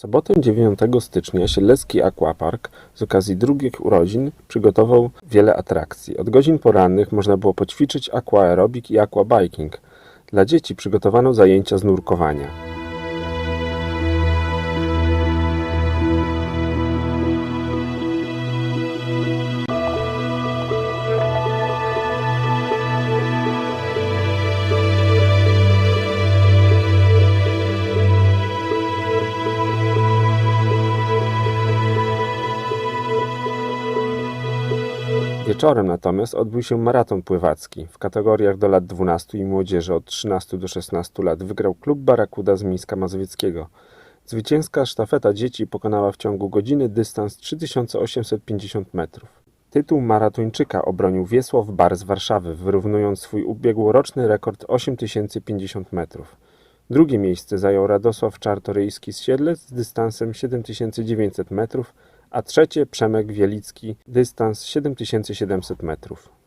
sobotę 9 stycznia Siedlecki Aquapark z okazji drugich urodzin przygotował wiele atrakcji. Od godzin porannych można było poćwiczyć aquaerobik i aquabiking. Dla dzieci przygotowano zajęcia z nurkowania. Wieczorem natomiast odbył się maraton pływacki. W kategoriach do lat 12 i młodzieży od 13 do 16 lat wygrał klub Barakuda z Mińska Mazowieckiego. Zwycięska sztafeta dzieci pokonała w ciągu godziny dystans 3850 metrów. Tytuł maratończyka obronił Wiesław Bar z Warszawy, wyrównując swój ubiegłoroczny rekord 8050 metrów. Drugie miejsce zajął Radosław Czartoryjski z Siedlec z dystansem 7900 metrów, a trzecie Przemek Wielicki, dystans 7700 metrów.